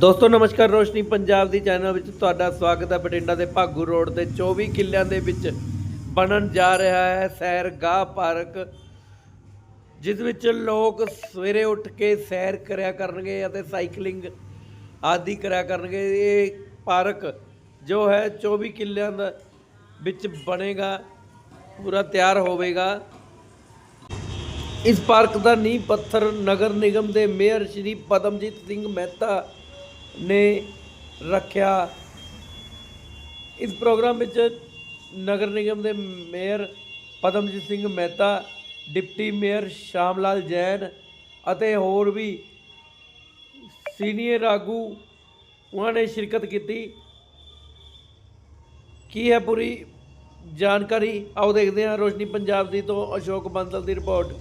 ਦੋਸਤੋ, ਨਮਸਕਾਰ, ਰੋਸ਼ਨੀ ਪੰਜਾਬ ਦੀ ਚੈਨਲ ਵਿੱਚ ਤੁਹਾਡਾ ਸਵਾਗਤ ਹੈ। ਬਠਿੰਡਾ ਦੇ ਭਾਗੂ ਰੋਡ ਤੇ 24 ਕਿੱਲਿਆਂ ਦੇ ਵਿੱਚ ਬਣਨ ਜਾ ਰਿਹਾ ਹੈ ਸੈਰਗਾਹ ਪਾਰਕ, ਜਿਸ ਵਿੱਚ ਲੋਕ ਸਵੇਰੇ ਉੱਠ ਕੇ ਸੈਰ ਕਰਿਆ ਕਰਨਗੇ ਅਤੇ ਸਾਈਕਲਿੰਗ ਆਦਿ ਕਰਿਆ ਕਰਨਗੇ। ਇਹ ਪਾਰਕ ਜੋ ਹੈ 24 ਕਿੱਲਿਆਂ ਦਾ ਵਿੱਚ ਬਣੇਗਾ, ਪੂਰਾ ਤਿਆਰ ਹੋਵੇਗਾ। ਇਸ ਪਾਰਕ ਦਾ ਨੀਂਹ ਪੱਥਰ ਨਗਰ ਨਿਗਮ ਦੇ ਮੇਅਰ ਸ਼੍ਰੀ ਪਦਮਜੀਤ ਸਿੰਘ ਮਹਿਤਾ ਨੇ ਰੱਖਿਆ। ਇਸ ਪ੍ਰੋਗਰਾਮ ਵਿੱਚ ਨਗਰ ਨਿਗਮ ਦੇ mayor Padamjit Singh Mehta, deputy mayor Sham Lal Jain ਅਤੇ ਹੋਰ ਵੀ ਸੀਨੀਅਰ ਆਗੂ ਉਹਨਾਂ ਨੇ ਸ਼ਿਰਕਤ ਕੀਤੀ। ਕੀ ਹੈ ਪੂਰੀ ਜਾਣਕਾਰੀ? ਆਓ ਦੇਖਦੇ ਹਾਂ ਰੋਸ਼ਨੀ ਪੰਜਾਬ ਦੀ ਤੋਂ ਅਸ਼ੋਕ ਬੰਦਲ ਦੀ ਰਿਪੋਰਟ।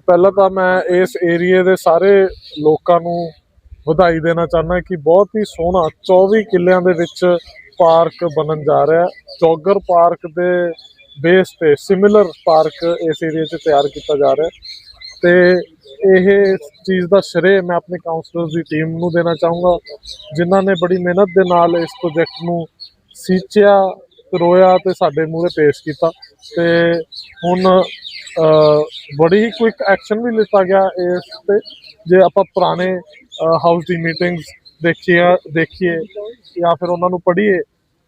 ਪਹਿਲਾਂ ਤਾਂ ਮੈਂ ਇਸ ਏਰੀਏ ਦੇ ਸਾਰੇ ਲੋਕਾਂ ਨੂੰ ਵਧਾਈ ਦੇਣਾ ਚਾਹੁੰਦਾ ਕਿ ਬਹੁਤ ਹੀ ਸੋਹਣਾ 24 ਕਿੱਲਿਆਂ ਦੇ ਵਿੱਚ ਪਾਰਕ ਬਣਨ ਜਾ ਰਿਹਾ ਹੈ। ਜੋਗਰ ਪਾਰਕ ਦੇ ਬੇਸ ਤੇ ਸਿਮਿਲਰ ਪਾਰਕ ਇਸ ਏਰੀਏ 'ਚ ਤਿਆਰ ਕੀਤਾ ਜਾ ਰਿਹਾ ਹੈ। ਤੇ ਇਹ ਚੀਜ਼ ਦਾ ਸ਼੍ਰੇ ਮੈਂ ਆਪਣੇ ਕਾਉਂਸਲਰਸ ਦੀ ਟੀਮ ਨੂੰ ਦੇਣਾ ਚਾਹੂੰਗਾ, ਜਿਨ੍ਹਾਂ ਨੇ ਬੜੀ ਮਿਹਨਤ ਦੇ ਨਾਲ ਇਸ ਪ੍ਰੋਜੈਕਟ ਨੂੰ ਸੀਚਿਆ, ਰੋਇਆ ਤੇ ਸਾਡੇ ਮੂਹਰੇ ਪੇਸ਼ ਕੀਤਾ। ਤੇ ਹੁਣ ਬੜੀ ਹੀ ਕੁਇਕ ਐਕਸ਼ਨ ਵੀ ਲਿੱਤਾ ਗਿਆ ਇਸ ਤੇ। ਜੇ ਆਪਾਂ ਪੁਰਾਣੇ ਹਾਊਸ ਦੀ ਮੀਟਿੰਗਸ ਦੇਖੀਏ ਦੇਖੀਏ ਜਾਂ ਫਿਰ ਉਹਨਾਂ ਨੂੰ ਪੜ੍ਹੀਏ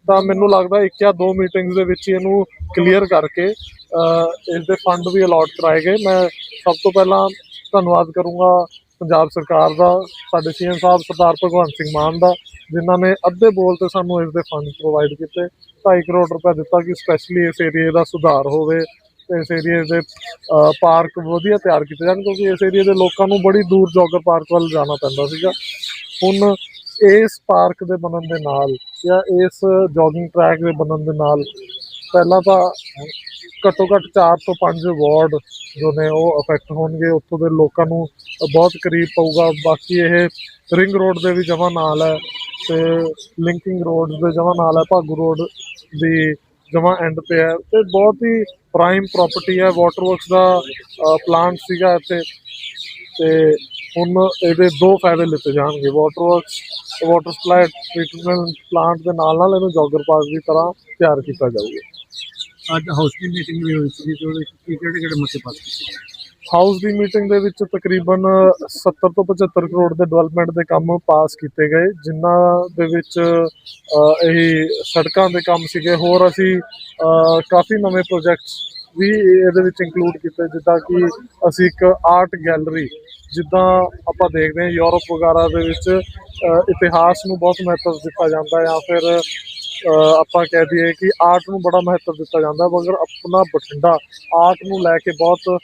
ਤਾਂ ਮੈਨੂੰ ਲੱਗਦਾ ਇੱਕ ਜਾਂ ਦੋ ਮੀਟਿੰਗਸ ਦੇ ਵਿੱਚ ਇਹਨੂੰ ਕਲੀਅਰ ਕਰਕੇ ਅ, ਇਸ ਦੇ ਫੰਡ ਵੀ ਅਲਾਟ ਕਰਾਏ ਗਏ। ਮੈਂ ਸਭ ਤੋਂ ਪਹਿਲਾਂ ਧੰਨਵਾਦ ਕਰੂੰਗਾ ਪੰਜਾਬ ਸਰਕਾਰ ਦਾ ਸਾਡੇ ਸੀਐਮ ਸਾਹਿਬ ਸਰਦਾਰ ਭਗਵੰਤ ਸਿੰਘ ਮਾਨ ਦਾ ਜਿਨ੍ਹਾਂ ਨੇ ਅੱਧੇ ਬੋਲ ਤੇ ਸਾਨੂੰ ਇਸ ਦੇ ਫੰਡ ਪ੍ਰੋਵਾਈਡ ਕੀਤੇ। 2.5 ਕਰੋੜ ਰੁਪਏ ਦਿੱਤਾ ਕਿ ਸਪੈਸ਼ਲੀ ਇਸ ਏਰੀਏ ਦਾ ਸੁਧਾਰ ਹੋਵੇ। ਤੇ ਇਸ ਏਰੀਏ ਦੇ ਪਾਰਕ ਵਧੀਆ ਤਿਆਰ ਕੀਤੇ ਜਾਣ ਕਿਉਂਕਿ ਇਸ ਏਰੀਏ ਦੇ ਲੋਕਾਂ ਨੂੰ ਬੜੀ ਦੂਰ ਜੋਗਰ ਪਾਰਕ ਵੱਲ ਜਾਣਾ ਪੈਂਦਾ ਸੀਗਾ। ਹੁਣ ਇਸ ਪਾਰਕ ਦੇ ਬਣਨ ਦੇ ਨਾਲ ਜਾਂ ਇਸ ਜੋਗਿੰਗ ਟਰੈਕ ਦੇ ਬਣਨ ਦੇ ਨਾਲ ਪਹਿਲਾਂ ਤਾਂ ਘੱਟੋ ਘੱਟ 4 ਤੋਂ 5 ਵਾਰਡ ਜੋ ਨੇ ਉਹ ਅਫੈਕਟ ਹੋਣਗੇ। ਉੱਥੋਂ ਦੇ ਲੋਕਾਂ ਨੂੰ ਬਹੁਤ ਕਰੀਬ ਪਊਗਾ। ਬਾਕੀ ਇਹ ਰਿੰਗ ਰੋਡ ਦੇ ਵੀ ਜਮਾਂ ਨਾਲ ਹੈ ਤੇ ਲਿੰਕਿੰਗ ਰੋਡ ਦੇ ਜਮਾਂ ਨਾਲ ਹੈ। ਭਾਗੂ ਰੋਡ ਦੀ ਜਮਾਂ ਐਂਡ ਤੇ ਹੈ ਤੇ ਬਹੁਤ ਹੀ ਪ੍ਰਾਈਮ ਪ੍ਰਾਪਰਟੀ ਹੈ ਵਾਟਰ ਵਰਕਸ ਦਾ ਪਲਾਂਟ ਸੀਗਾ ਇੱਥੇ। ਤੇ ਹੁਣ ਇਹਦੇ ਦੋ ਫਾਇਦੇ ਲਿੱਤੇ ਜਾਣਗੇ water works water supply treatment plant ਦੇ ਨਾਲ ਨਾਲ ਇਹਨੂੰ ਜੋਗਰ ਪਾਰਕ ਦੀ ਤਰ੍ਹਾਂ ਤਿਆਰ ਕੀਤਾ ਜਾਊਗਾ। ਅੱਜ ਹਾਊਸ ਦੀ ਮੀਟਿੰਗ ਵੀ ਹੋਈ ਸੀ ਤੇ ਵਿੱਚ ਕਿਹੜੇ ਕਿਹੜੇ ਮੁੱਦੇ ਪਾਸ ਕੀਤੇ ਹਾਊਸ ਦੀ ਮੀਟਿੰਗ ਦੇ ਵਿੱਚ ਤਕਰੀਬਨ 70 ਤੋਂ 75 ਕਰੋੜ ਦੇ ਡਿਵੈਲਪਮੈਂਟ ਦੇ ਕੰਮ ਪਾਸ ਕੀਤੇ ਗਏ ਜਿਨ੍ਹਾਂ ਦੇ ਵਿੱਚ ਅਹ, ਇਹੀ ਸੜਕਾਂ ਦੇ ਕੰਮ ਸੀਗੇ। ਹੋਰ ਅਸੀਂ ਕਾਫੀ ਨਵੇਂ ਪ੍ਰੋਜੈਕਟਸ ਵੀ ਇਹਦੇ ਵਿੱਚ ਇੰਕਲੂਡ ਕੀਤੇ ਜਿੱਦਾਂ ਕਿ ਅਸੀਂ ਇੱਕ ਆਰਟ ਗੈਲਰੀ ਜਿੱਦਾਂ ਆਪਾਂ ਦੇਖਦੇ ਹਾਂ ਯੂਰਪ ਵਗੈਰਾ ਦੇ ਵਿੱਚ ਇਤਿਹਾਸ ਨੂੰ ਬਹੁਤ ਮਹੱਤਵ ਦਿੱਤਾ ਜਾਂਦਾ ਜਾਂ ਫਿਰ ਆਪਾਂ ਕਹਿ ਦਈਏ ਕਿ ਆਰਟ ਨੂੰ ਬੜਾ ਮਹੱਤਵ ਦਿੱਤਾ ਜਾਂਦਾ ਮਗਰ ਆਪਣਾ ਬਠਿੰਡਾ ਆਰਟ ਨੂੰ ਲੈ ਕੇ ਬਹੁਤ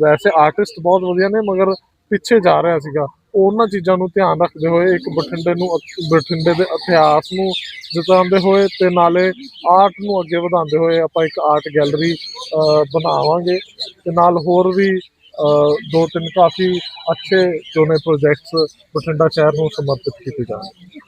ਵੈਸੇ ਆਰਟਿਸਟ ਬਹੁਤ ਵਧੀਆ ਨੇ, ਮਗਰ ਪਿੱਛੇ ਜਾ ਰਿਹਾ ਸੀਗਾ। ਉਹਨਾਂ ਚੀਜ਼ਾਂ ਨੂੰ ਧਿਆਨ ਰੱਖਦੇ ਹੋਏ ਇੱਕ ਬਠਿੰਡੇ ਨੂੰ ਅ- ਬਠਿੰਡੇ ਦੇ ਇਤਿਹਾਸ ਨੂੰ ਜਤਾਉਂਦੇ ਹੋਏ ਤੇ ਨਾਲੇ ਆਰਟ ਨੂੰ ਅੱਗੇ ਵਧਾਉਂਦੇ ਹੋਏ ਆਪਾਂ ਇੱਕ ਆਰਟ ਗੈਲਰੀ ਬਣਾਵਾਂਗੇ। ਤੇ ਨਾਲ ਹੋਰ ਵੀ ਦੋ ਤਿੰਨ ਕਾਫੀ ਅੱਛੇ ਜੋ ਨੇ ਪ੍ਰੋਜੈਕਟਸ ਬਠਿੰਡਾ ਸ਼ਹਿਰ ਨੂੰ ਸਮਰਪਿਤ ਕੀਤੇ ਜਾਣਗੇ।